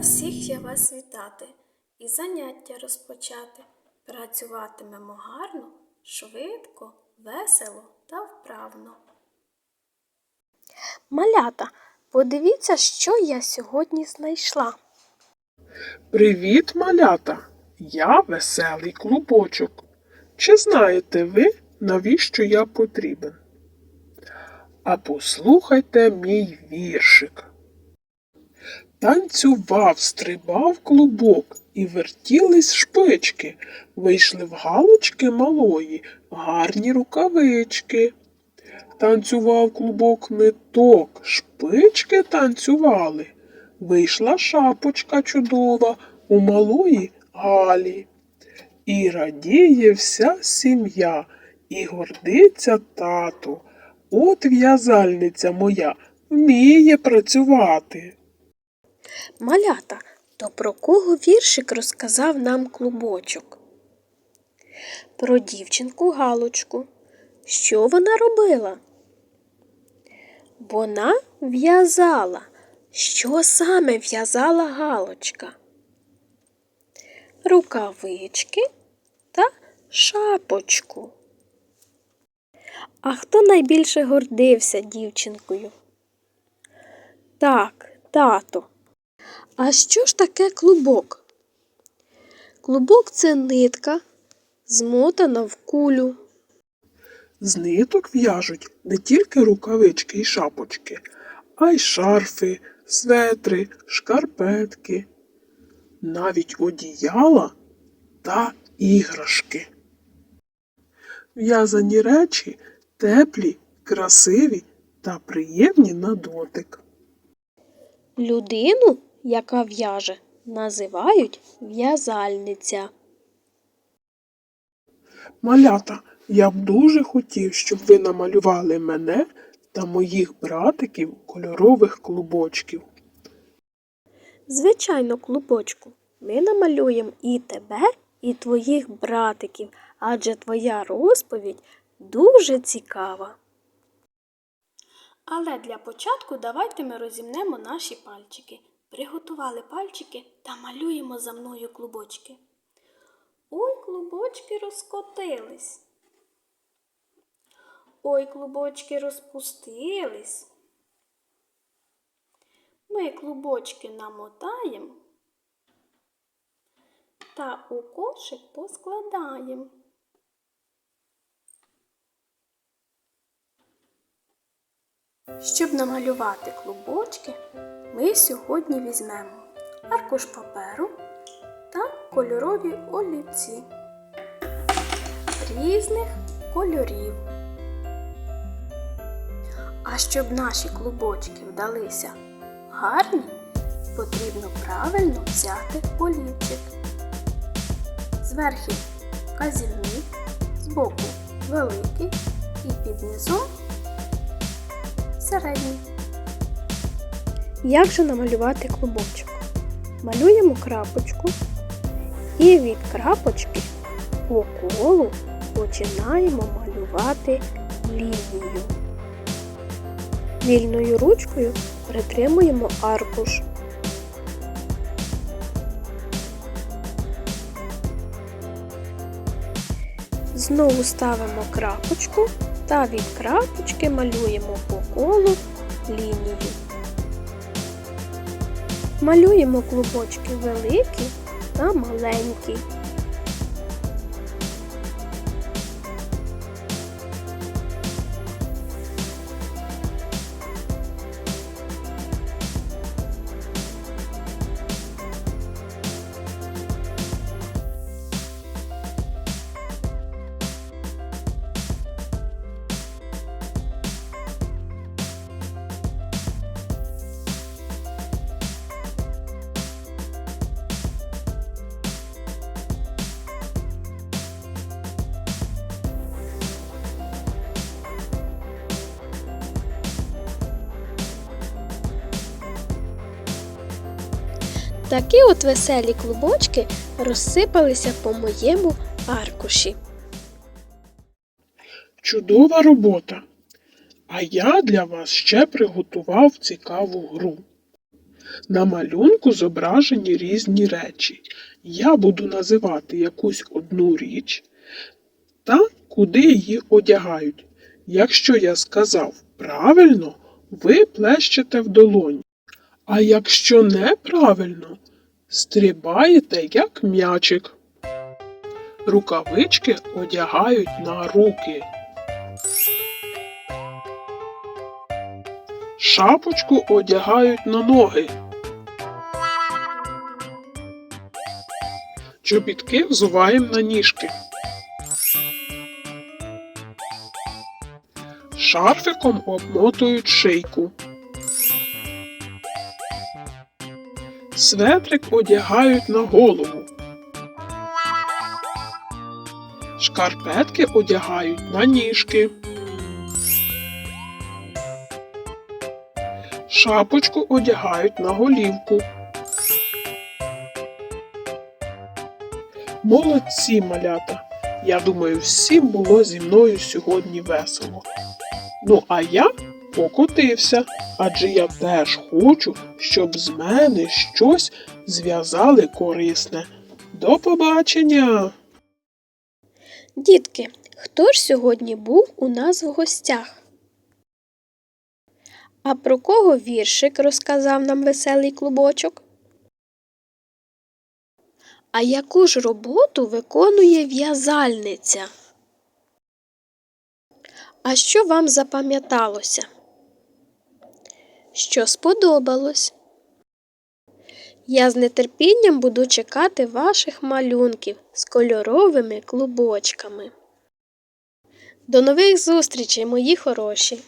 всіх я вас вітати і заняття розпочати. Працюватимемо гарно, швидко, весело та вправно. Малята, подивіться, що я сьогодні знайшла. Привіт, малята! Я веселий клубочок. Чи знаєте ви, навіщо я потрібен? А послухайте мій віршик. Танцював, стрибав клубок, і вертілись шпички, вийшли в галочки малої, гарні рукавички. Танцював клубок ниток, шпички танцювали. Вийшла шапочка чудова у малої Галі. І радіє вся сім'я, і гордиться тато. От в'язальниця моя вміє працювати. Малята, то про кого віршик розказав нам клубочок? Про дівчинку Галочку. Що вона робила? Вона в'язала. Що саме в'язала Галочка? Рукавички та шапочку. А хто найбільше гордився дівчинкою? Так, тато. А що ж таке клубок? Клубок це нитка, змотана в кулю. З ниток в'яжуть не тільки рукавички і шапочки, а й шарфи, светри, шкарпетки, навіть одіяла та іграшки. В'язані речі теплі, красиві та приємні на дотик. Людину, яка в'яже, називають в'язальниця. Малята, я б дуже хотів, щоб ви намалювали мене та моїх братиків кольорових клубочків. Звичайно, клубочку, ми намалюємо і тебе, і твоїх братиків, адже твоя розповідь дуже цікава. Але для початку давайте ми розімнемо наші пальчики. Приготували пальчики та малюємо за мною клубочки. Ой, клубочки розкотились. Ой, клубочки розпустились. Ми клубочки намотаємо та у кошик поскладаємо. Щоб намалювати клубочки, ми сьогодні візьмемо аркуш паперу та кольорові олівці різних кольорів. А щоб наші клубочки вдалися гарні, потрібно правильно взяти олівчик. Зверхи вказівник, збоку великий і під низом середній. Як же намалювати клубочок? Малюємо крапочку і від крапочки по колу починаємо малювати лінію. Вільною ручкою притримуємо аркуш. Знову ставимо крапочку та від крапочки малюємо по колу лінію. Малюємо клубочки великі та маленькі. Такі от веселі клубочки розсипалися по моєму аркуші. Чудова робота! А я для вас ще приготував цікаву гру. На малюнку зображені різні речі. Я буду називати якусь одну річ та куди її одягають. Якщо я сказав правильно, ви плещете в долоні. А якщо неправильно, стрибаєте як м'ячик. Рукавички одягають на руки. Шапочку одягають на ноги. Чобітки взуваємо на ніжки. Шарфиком обмотують шийку. Светрик одягають на голову. Шкарпетки одягають на ніжки. Шапочку одягають на голівку. Молодці, малята! Я думаю, всім було зі мною сьогодні весело. Ну, а я покотився, адже я теж хочу, щоб з мене щось зв'язали корисне. До побачення! Дітки, хто ж сьогодні був у нас в гостях? А про кого віршик розказав нам веселий клубочок? А яку ж роботу виконує в'язальниця? А що вам запам'яталося? Що сподобалось? Я з нетерпінням буду чекати ваших малюнків з кольоровими клубочками. До нових зустрічей, мої хороші!